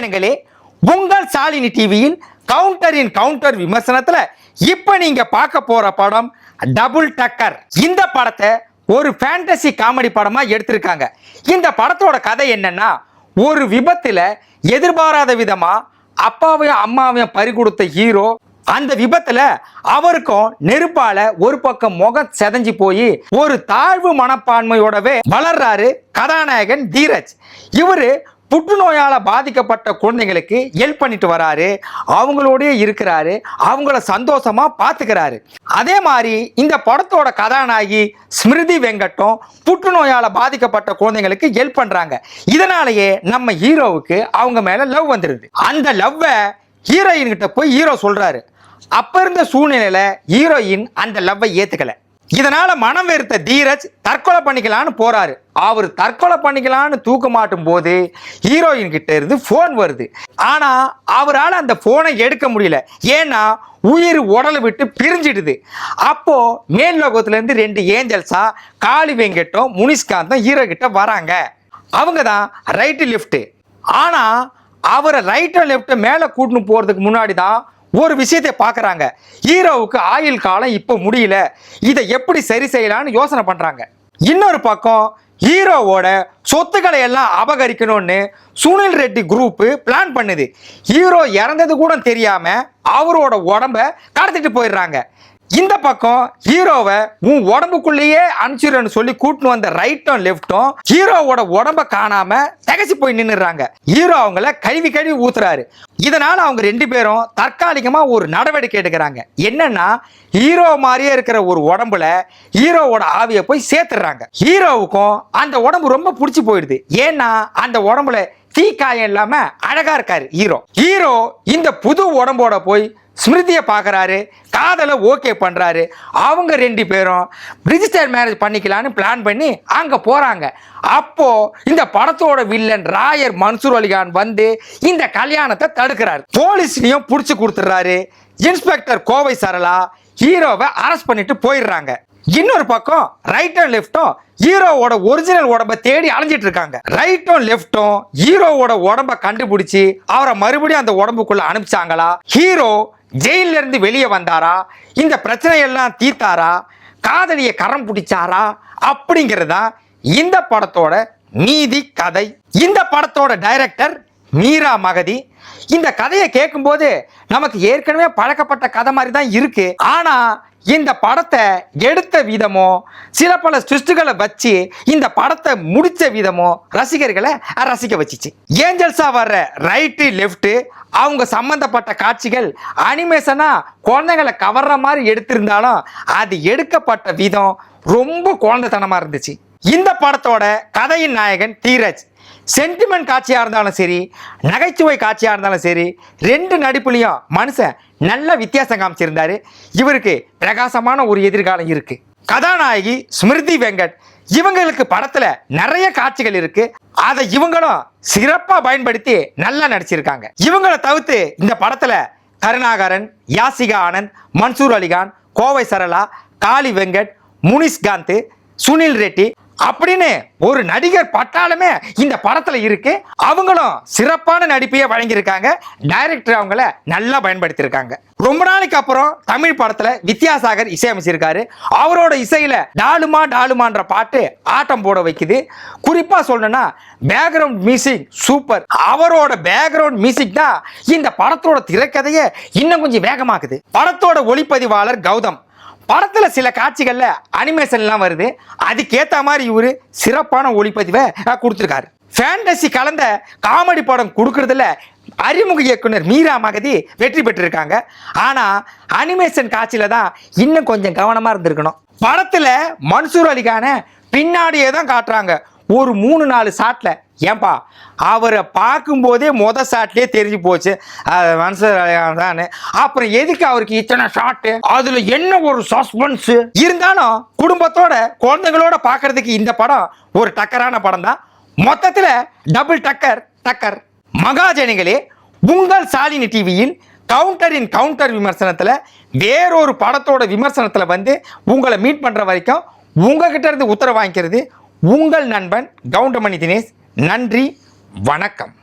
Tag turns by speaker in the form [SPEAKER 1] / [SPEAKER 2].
[SPEAKER 1] ஜனங்களே உங்கள் சாலினி டிவியில் கவுண்டரின் கவுண்டர் விமர்சனத்துல இப்ப நீங்க பார்க்க போற படம் டபுள் டக்கர். இந்த படத்தை ஒரு ஃபேண்டசி காமெடி படமா எடுத்திருக்காங்க. இந்த படத்தோட கதை என்னன்னா ஒரு விபத்துல எதிர்பாராத விதமா அப்பாவையும் அம்மாவையும் பறி கொடுத்த ஹீரோ அந்த விபத்துல அவருக்கும் நெருப்பால ஒரு பக்கம் முகம் செதஞ்சு போய் ஒரு தாழ்வு மனப்பான்மையோடவே வளர்றாரு கதாநாயகன் தீரஜ். இவரு புற்றுநோயால் பாதிக்கப்பட்ட குழந்தைங்களுக்கு ஹெல்ப் பண்ணிட்டு வராரு. அவங்களோடய இருக்கிறாரு. அவங்கள சந்தோஷமா பார்த்துக்கிறாரு அதே மாதிரி இந்த படத்தோட கதாநாயகி ஸ்மிருதி வெங்கட்டும் புற்றுநோயால் பாதிக்கப்பட்ட குழந்தைங்களுக்கு ஹெல்ப் பண்ணுறாங்க இதனாலேயே நம்ம ஹீரோவுக்கு அவங்க மேலே லவ் வந்துடுது அந்த லவ்வை ஹீரோயின்கிட்ட போய் ஹீரோ சொல்கிறாரு அப்போ இருந்த சூழ்நிலையில் ஹீரோயின் அந்த லவ்வை ஏற்றுக்கலை இதனால மனம் வெறுத்த தீரஜ் தற்கொலை பண்ணிக்கலான்னு போறாரு. அவர் தற்கொலை பண்ணிக்கலான்னு தூக்க மாட்டும் போது ஹீரோயின் கிட்ட இருந்து ஃபோன் வருது. ஆனா அவரால் அந்த போனை எடுக்க முடியல. ஏன்னா உயிர் உடலை விட்டு பிரிஞ்சிடுது. அப்போ மேல் லோகத்துலேருந்து ரெண்டு ஏஞ்சல்ஸா காளி வெங்கட்டும் முனிஷ்காந்தும் ஹீரோ கிட்ட வராங்க. அவங்க தான் ரைட்டு லெஃப்ட் ஆனா அவரை ரைட்டோ லெஃப்ட்டை மேலே கூட்டின்னு போறதுக்கு முன்னாடி தான் ஒரு விஷயத்தை பார்க்குறாங்க. ஹீரோவுக்கு ஆயுள் காலம் இப்போ முடியல. இதை எப்படி சரி செய்யலான்னு யோசனை பண்ணுறாங்க இன்னொரு பக்கம் ஹீரோவோட சொத்துக்களை எல்லாம் அபகரிக்கணும்னு சுனில் ரெட்டி குரூப்பு பிளான் பண்ணுது. ஹீரோ இறந்தது கூட தெரியாமல் அவரோட உடம்ப கடத்திட்டு போயிடுறாங்க. இந்த பக்கம் ஹீரோவை உன் உடம்புக்குள்ளேயே அனுப்பிச்சிடுன்னு சொல்லி கூட்டின்னு வந்த ரைட்டும் லெஃப்ட்டும் ஹீரோவோட உடம்ப காணாம தகச்சு போய் நின்றுறாங்க ஹீரோ அவங்கள கழுவி கழுவி ஊத்துறாரு. இதனால அவங்க ரெண்டு பேரும் தற்காலிகமா ஒரு நடவடிக்கை எடுக்கிறாங்க. என்னன்னா ஹீரோ மாதிரியே இருக்கிற ஒரு உடம்புல ஹீரோவோட ஆவியை போய் சேர்த்துடுறாங்க. ஹீரோவுக்கும் அந்த உடம்பு ரொம்ப பிடிச்சி போயிடுது. ஏன்னா அந்த உடம்புல தீக்காயம் இல்லாம அழகா இருக்காரு ஹீரோ. ஹீரோ இந்த புது உடம்போட போய் ஸ்மிருதியை பார்க்குறாரு காதலை ஓகே பண்ணுறாரு அவங்க ரெண்டு பேரும் ரிஜிஸ்டர் மேரேஜ் பண்ணிக்கலான்னு பிளான் பண்ணி அங்கே போகிறாங்க அப்போது இந்த படத்தோட வில்லன் ராயர் மன்சூர் அலிகான் வந்து இந்த கல்யாணத்தை தடுக்கிறாரு. போலீஸ்லையும் பிடிச்சி கொடுத்துட்றாரு. இன்ஸ்பெக்டர் கோவை சரளா ஹீரோவை அரெஸ்ட் பண்ணிட்டு போயிடுறாங்க. இன்னொரு பக்கம் ரைட்டும் லெஃப்டும் ஹீரோவோட ஒரிஜினல் உடம்ப தேடி அலைஞ்சிட்டு இருக்காங்க. ரைட்டும் லெஃப்டும் ஹீரோவோட உடம்ப கண்டுபிடிச்சி அவரை மறுபடியும் அந்த உடம்புக்குள்ள அனுப்பிச்சாங்களா? ஹீரோ ஜெயிலிருந்து வெளியே வந்தாரா? இந்த பிரச்சனையெல்லாம் தீர்த்தாரா? காதலியை கரம் பிடிச்சாரா? அப்படிங்கிறதா இந்த படத்தோட நீதி கதை. இந்த படத்தோட டைரக்டர் மீரா மகதி. இந்த கதையை கேட்கும்போது நமக்கு ஏற்கனவே பழக்கப்பட்ட கதை மாதிரி தான் இருக்கு. ஆனா இந்த படத்தை எடுத்த விதமோ சில பல ஸ்விஸ்டுகளை வச்சு இந்த படத்தை முடிச்ச விதமோ ரசிகர்களை ரசிக்க வச்சிச்சு. ஏஞ்சல்ஸா வர்ற ரைட்டு லெஃப்ட்டு அவங்க சம்பந்தப்பட்ட காட்சிகள் அனிமேஷனா குழந்தைங்களை கவர்ற மாதிரி எடுத்திருந்தாலும் அது எடுக்கப்பட்ட விதம் ரொம்ப குழந்தைத்தனமா இருந்துச்சு. இந்த படத்தோட கதையின் நாயகன் தீரஜ் சென்டிமெண்ட் காட்சியாக இருந்தாலும் சரி நகைச்சுவை காட்சியாக இருந்தாலும் சரி ரெண்டு நடிப்புலையும் மனுஷன் நல்ல வித்தியாசம் காமிச்சிருந்தாரு. இவருக்கு பிரகாசமான ஒரு எதிர்காலம் இருக்கு. கதாநாயகி ஸ்மிருதி வெங்கட் இவங்களுக்கு படத்தில் நிறைய காட்சிகள் இருக்கு. அதை இவங்களும் சிறப்பாக பயன்படுத்தி நல்லா நடிச்சிருக்காங்க. இவங்களை தவிர்த்து இந்த படத்தில் கருணாகரன் யாசிகா ஆனந்த் மன்சூர் அலிகான் கோவை சரளா காளி வெங்கட் முனிஷ்காந்த் சுனில் ரெட்டி அப்படின்னு ஒரு நடிகர் பட்டாலுமே இந்த படத்துல இருக்கு. அவங்களும் சிறப்பான நடிப்பையே வழங்கியிருக்காங்க. டைரக்டர் அவங்கள நல்லா பயன்படுத்தியிருக்காங்க. ரொம்ப நாளைக்கு அப்புறம் தமிழ் படத்துல வித்யாசாகர் இசையமைச்சிருக்காரு. அவரோட இசையில டாலுமா டாலுமான்ற பாட்டு ஆட்டம் போட வைக்குது. குறிப்பா சொல்லணும்னா பேக்ரவுண்ட் மியூசிக் சூப்பர் அவரோட பேக்ரவுண்ட் மியூசிக் தான் இந்த படத்தோட திரைக்கதையை இன்னும் கொஞ்சம் வேகமாக்குது. படத்தோட ஒளிப்பதிவாளர் கௌதம். படத்துல சில காட்சிகள்ல அனிமேஷன்லாம் வருது. அதுக்கேத்த மாதிரி இவரு சிறப்பான ஒளிப்பதிவை கொடுத்துருக்காரு. கொடுத்திருக்காரு ஃபேண்டசி கலந்த காமெடி படம் கொடுக்கறதுல அறிமுக இயக்குனர் மீரா மகதி வெற்றி பெற்றிருக்காங்க. ஆனா அனிமேஷன் காட்சியில தான் இன்னும் கொஞ்சம் கவனமா இருந்திருக்கணும். படத்துல மன்சூர் அலிகான பின்னாடியே தான் காட்டுறாங்க. ஒரு மூணு நாலு ஷாட்டில் ஏன்பா? அவரை பார்க்கும்போதே மொத ஷாட்லேயே தெரிஞ்சு போச்சு. அது மன்சூர் தான் அப்புறம் எதுக்கு அவருக்கு இத்தனை ஷாட்டு அதில் என்ன ஒரு சஸ்பென்ஸ் இருந்தாலும் குடும்பத்தோட குழந்தைங்களோட பார்க்கறதுக்கு இந்த படம் ஒரு டக்கரான படம் தான் மொத்தத்தில் டபுள் டக்கர் டக்கர். மகாஜனிகளே உங்கள் சாலினி டிவியின் கவுண்டரின் கவுண்டர் விமர்சனத்தில் வேறொரு படத்தோட விமர்சனத்தில் வந்து உங்களை மீட் பண்ணுற வரைக்கும் உங்ககிட்ட இருந்து உத்தரவு வாங்கிக்கிறது உங்கள் நண்பன் கவுண்டமணி தினேஷ். நன்றி வணக்கம்.